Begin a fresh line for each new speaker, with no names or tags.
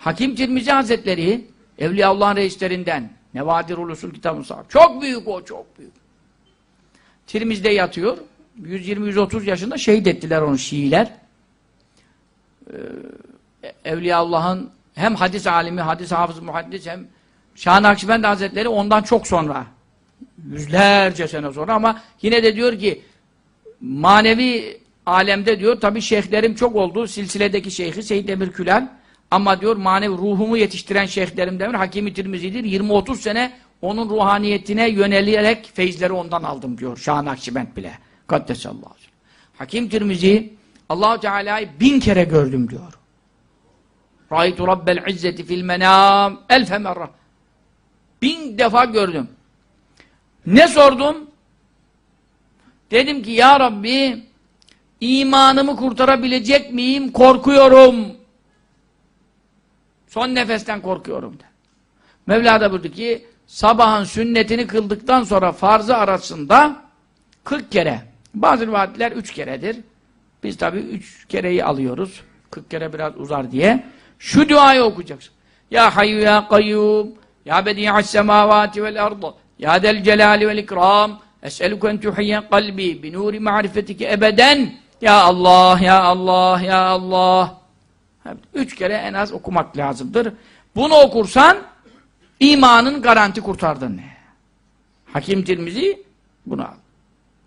Hakim Tirmizi Hazretleri Evliyaullah'ın reislerinden Nevadirul Usul kitabını sahip. Çok büyük o, çok büyük. Tirmiz'de yatıyor. 120-130 yaşında şehit ettiler onu Şiiler. Ee, Evliyaullah'ın hem hadis alimi, hadis hafızı, muhaddis hem Şah-ı Hazretleri ondan çok sonra yüzlerce sene sonra ama yine de diyor ki manevi alemde diyor tabi şeyhlerim çok oldu. Silsiledeki şeyhi Seyyid Emir Külal ama diyor manevi ruhumu yetiştiren şeyhlerimden Hakimi Tirmizi'dir. 20-30 sene onun ruhaniyetine yönelerek feyizleri ondan aldım diyor. Şah-ı Nakşibend bile. Kaddesallahu aleyhi. Hakim Tirmizi Allahu Teala'yı bin kere gördüm diyor. Raitu Rabbel İzzeti fil menam elfe merra. Bin defa gördüm. Ne sordum? Dedim ki ya Rabbi imanımı kurtarabilecek miyim? Korkuyorum. Son nefesten korkuyorum de. Mevla da buyurdu ki sabahın sünnetini kıldıktan sonra farzı arasında 40 kere. Bazı rivayetler 3 keredir. Biz tabi 3 kereyi alıyoruz. 40 kere biraz uzar diye. Şu duayı okuyacaksın. Ya hayyu ya kayyum ya bedi'as semavati vel ardı ya del celali vel ikram es'eluke en tuhiyye kalbi bi nuri ma'rifetike ebeden ya Allah ya Allah ya Allah Üç kere en az okumak lazımdır. Bunu okursan imanın garanti kurtardın. Hakim Tirmizi bunu al.